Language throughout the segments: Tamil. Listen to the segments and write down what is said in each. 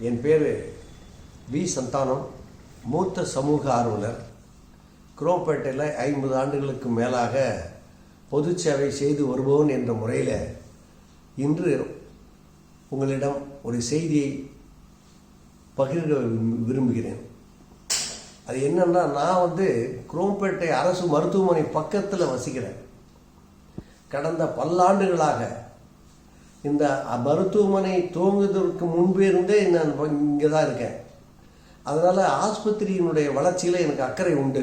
என் பேர் வி. சந்தானம். மூத்த சமூக ஆர்வலர். குரோம்பேட்டையில் ஐம்பது ஆண்டுகளுக்கு மேலாக பொது சேவை செய்து வருபவன் என்ற முறையில் இன்று உங்களிடம் ஒரு செய்தியை பகிர்க விரும்புகிறேன். அது என்னென்னா நான் வந்து குரோம்பேட்டை அரசு மருத்துவமனை பக்கத்தில் வசிக்கிறேன். கடந்த பல்லாண்டுகளாக இந்த மருத்துவமனை துவங்குவதற்கு முன்பே இருந்தே நான் இங்கே தான் இருக்கேன். அதனால் ஆஸ்பத்திரியினுடைய வளர்ச்சியில் எனக்கு அக்கறை உண்டு.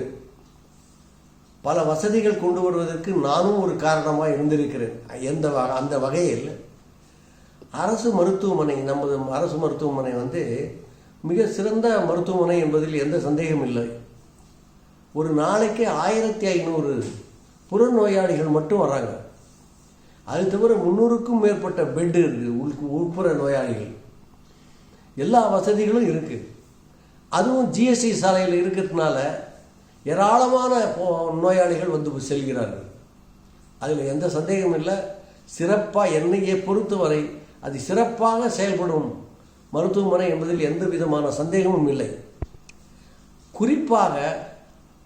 பல வசதிகள் கொண்டு வருவதற்கு நானும் ஒரு காரணமாக இருந்திருக்கிறேன். எந்த அந்த வகையில் அரசு மருத்துவமனை நமது அரசு மருத்துவமனை வந்து மிக சிறந்த மருத்துவமனை என்பதில் எந்த சந்தேகம் இல்லை. ஒரு நாளைக்கு ஆயிரத்தி ஐநூறு புறநோயாளிகள் மட்டும் வராங்க. அது தவிர முந்நூறுக்கும் மேற்பட்ட பெட்டு இருக்குது உள் உட்புற நோயாளிகள். எல்லா வசதிகளும் இருக்குது அதுவும் ஜிஎஸ்டி சாலையில் இருக்கிறதுனால ஏராளமான நோயாளிகள் வந்து செல்கிறார்கள். அதில் எந்த சந்தேகமும் இல்லை. சிறப்பாக என்னையை பொறுத்தவரை அது சிறப்பாக செயல்படும் மருத்துவமனை என்பதில் எந்த விதமான சந்தேகமும் இல்லை. குறிப்பாக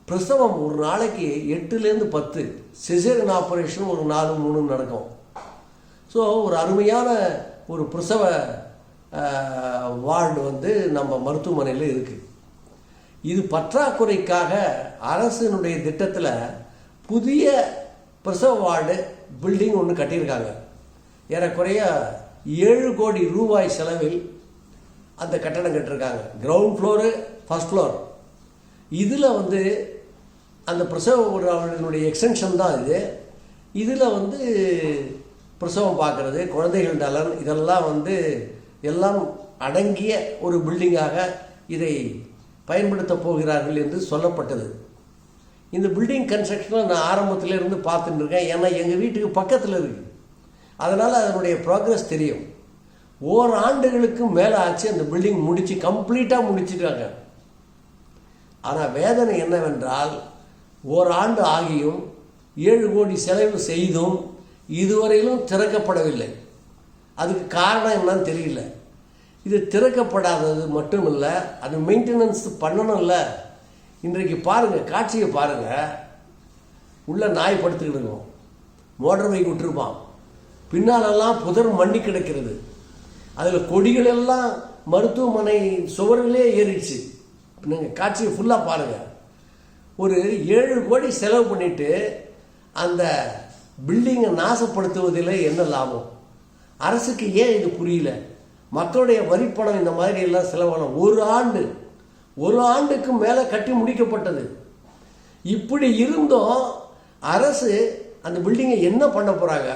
பிரசவம் ஒரு நாளைக்கு எட்டுலேருந்து பத்து. சிசேரியன் ஆப்ரேஷன் ஒரு நாலு மூணு நடக்கும். ஸோ ஒரு அருமையான ஒரு பிரசவ வார்டு வந்து நம்ம மருத்துவமனையில் இருக்குது இது பற்றாக்குறைக்காக அரசினுடைய திட்டத்தில் புதிய பிரசவ வார்டு பில்டிங் ஒன்று கட்டியிருக்காங்க. ஏறக்குறைய ஏழு கோடி ரூபாய் செலவில் அந்த கட்டடம் கட்டிருக்காங்க கிரவுண்ட் ஃப்ளோரு ஃபர்ஸ்ட் ஃப்ளோர் இதில் வந்து அந்த பிரசவ ஒரு அவர்களுடைய எக்ஸ்டென்ஷன் தான் இது. இதில் வந்து பிரசவம் பார்க்குறது குழந்தைகள் நலன் இதெல்லாம் வந்து எல்லாம் அடங்கிய ஒரு பில்டிங்காக இதை பயன்படுத்த போகிறார்கள் என்று சொல்லப்பட்டது. இந்த பில்டிங் கன்ஸ்ட்ரக்ஷனை நான் ஆரம்பத்திலேருந்து பார்த்துட்டு இருக்கேன். ஏன்னா எங்கள் வீட்டுக்கு பக்கத்தில் இருக்குது அதனால் அதனுடைய ப்ராக்ரஸ் தெரியும். ஓராண்டுகளுக்கு மேலே ஆச்சு அந்த பில்டிங் முடித்து கம்ப்ளீட்டாக முடிச்சிட்டாங்க. ஆனால் வேதனை என்னவென்றால் ஓராண்டு ஆகியும் ஏழு கோடி செலவு செய்தும் இதுவரையிலும் திறக்கப்படவில்லை. அதுக்கு காரணம் என்னன்னு தெரியல. இது திறக்கப்படாதது மட்டும் இல்லை அது மெயின்டெனன்ஸ் பண்ணணும்ல. இன்றைக்கு பாருங்கள் காட்சியை பாருங்கள் உள்ளே நாய் படுத்துக்கிட்டு இருக்கும் மோட்டர் பைக் விட்டுருப்பான். பின்னாலெல்லாம் புதர் மண்ணி கிடக்கிறது. அதில் கொடிகள் எல்லாம் மருத்துவமனை சுவர்களே ஏறிடுச்சு. நீங்கள் காட்சியை ஃபுல்லாக பாருங்கள் ஒரு ஏழு கோடி செலவு பண்ணிட்டு அந்த பில்டிங்கை நாசப்படுத்துவதில் என்ன லாபம்? அரசுக்கு ஏன் இது புரியல? மக்களுடைய வரிப்பணம் இந்த மாதிரி எல்லாம் செலவான ஒரு ஆண்டு ஒரு ஆண்டுக்கு மேலே கட்டி முடிக்கப்பட்டது. இப்படி இருந்தும் அரசு அந்த பில்டிங்கை என்ன பண்ண போகிறாங்க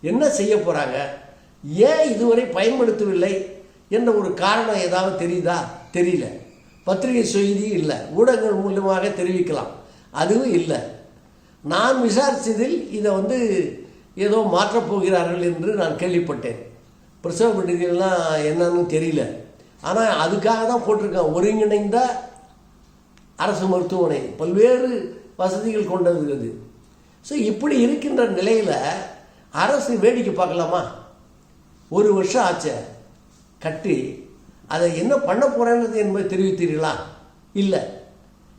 என்ன செய்ய போகிறாங்க ஏன் இதுவரை பயன்படுத்தவில்லை? என்ற ஒரு காரணம் ஏதாவது தெரியுதா? தெரியல. பத்திரிகை செய்தி இல்லை. ஊடகங்கள் மூலமாக தெரிவிக்கலாம். அதுவும் இல்லை. நான் விசாரித்ததில் இதை வந்து ஏதோ மாற்றப்போகிறார்கள் என்று நான் கேள்விப்பட்டேன். பிரசவ விடுதிகள்லாம் என்னன்னு தெரியல. ஆனால் அதுக்காக தான் போட்டிருக்கேன். ஒருங்கிணைந்த அரசு மருத்துவமனை. பல்வேறு வசதிகள் கொண்டது அது. ஸோ இப்படி இருக்கின்ற நிலையில் அரசு வேடிக்கை பார்க்கலாமா? ஒரு வருஷம் ஆச்சே. கட்டி அதை என்ன பண்ண போகிறேன்றது என்பதை தெரிவித்தீர்களா? இல்லை.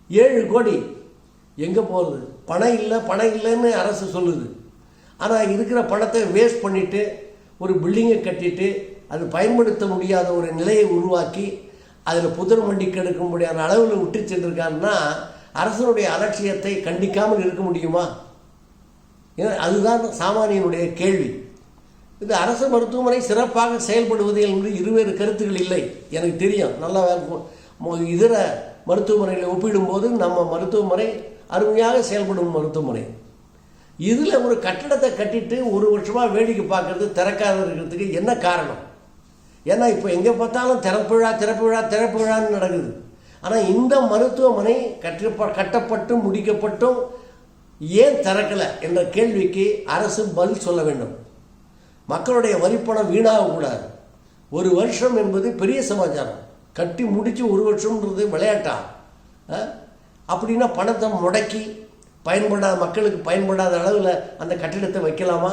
ஏழு கோடி. எங்கே போகிறது பணம் இல்லை பணம் இல்லைன்னு அரசு சொல்லுது. ஆனால் இருக்கிற பணத்தை வேஸ்ட் பண்ணிவிட்டு ஒரு பில்டிங்கை கட்டிட்டு அது பயன்படுத்த முடியாத ஒரு நிலையை உருவாக்கி அதில் புதர் எடுக்க முடியாத அளவில் விட்டு சென்றிருக்காருன்னா அரசனுடைய அலட்சியத்தை கண்டிக்காமல் இருக்க முடியுமா? ஏன்னா அதுதான் சாமானியனுடைய கேள்வி. இது அரசு மருத்துவமனை சிறப்பாக செயல்படுவது என்று இருவேறு கருத்துக்கள் இல்லை. எனக்கு தெரியும். நல்லா இதர மருத்துவமனைகளை ஒப்பிடும்போது நம்ம மருத்துவமனை அருமையாக செயல்படும் மருத்துவமனை. இதில் ஒரு கட்டடத்தை கட்டிட்டு ஒரு வருஷமாக வேடிக்கை பார்க்கறது திறக்காத இருக்கிறதுக்கு என்ன காரணம்? ஏன்னா இப்போ எங்கே பார்த்தாலும் திறப்பு விழா திறப்பு விழா திறப்பு விழான்னு நடக்குது. ஆனால் இந்த மருத்துவமனை கட்டப்ப கட்டப்பட்டும் முடிக்கப்பட்டும் ஏன் திறக்கலை என்ற கேள்விக்கு அரசு பதில் சொல்ல வேண்டும். மக்களுடைய வரிப்பணம் வீணாகக்கூடாது ஒரு வருஷம் என்பது பெரிய சமாச்சாரம். கட்டி முடித்து ஒரு வருஷம்ன்றது விளையாட்டா? அப்படின்னா பணத்தை முடக்கி பயன்படாத மக்களுக்கு பயன்படாத அளவில் அந்த கட்டிடத்தை வைக்கலாமா?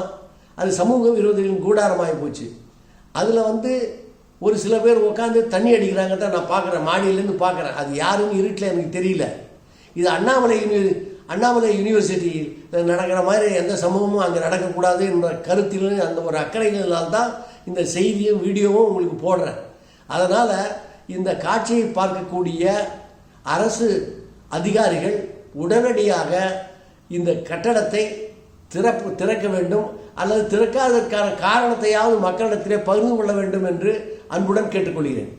அது சமூக விரோதிகளின் கூடாரமாகி போச்சு. அதில் வந்து ஒரு சில பேர் உட்காந்து தண்ணி அடிக்கிறாங்க தான் நான் பார்க்குறேன். மாடியிலேருந்து பார்க்குறேன். அது யாருன்னு இருட்டில் எனக்கு தெரியல. இது அண்ணாமலை அண்ணாமலை யூனிவர்சிட்டியில் நடக்கிற மாதிரி எந்த சம்பவமும் அங்கே நடக்கக்கூடாது என்ற கருத்தில் அந்த ஒரு அக்கறைகளால் தான் இந்த செய்தியும் வீடியோவும் உங்களுக்கு போடுறேன். அதனால் இந்த காட்சியை பார்க்கக்கூடிய அரசு அதிகாரிகள் உடனடியாக இந்த கட்டடத்தை திறப்பு திறக்க வேண்டும் அல்லது திறக்காததற்கான காரணத்தையாவது மக்களிடத்திலே பகிர்ந்து கொள்ள வேண்டும் என்று அன்புடன் கேட்டுக்கொள்கிறேன்.